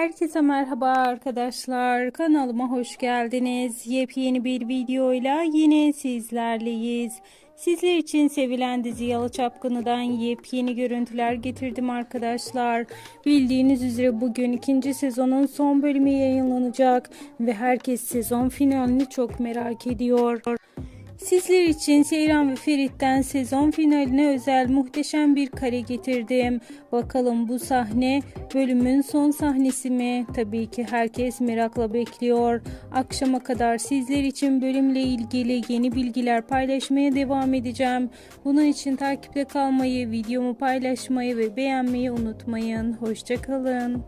Herkese merhaba arkadaşlar. Kanalıma hoş geldiniz. Yepyeni bir videoyla yine sizlerleyiz. Sizler için sevilen dizi Yalı Çapkını'dan yepyeni görüntüler getirdim arkadaşlar. Bildiğiniz üzere bugün ikinci sezonun son bölümü yayınlanacak ve herkes sezon finalini çok merak ediyor. Sizler için Seyran ve Ferit'ten sezon finaline özel muhteşem bir kare getirdim. Bakalım bu sahne bölümün son sahnesi mi? Tabii ki herkes merakla bekliyor. Akşama kadar sizler için bölümle ilgili yeni bilgiler paylaşmaya devam edeceğim. Bunun için takipte kalmayı, videomu paylaşmayı ve beğenmeyi unutmayın. Hoşçakalın.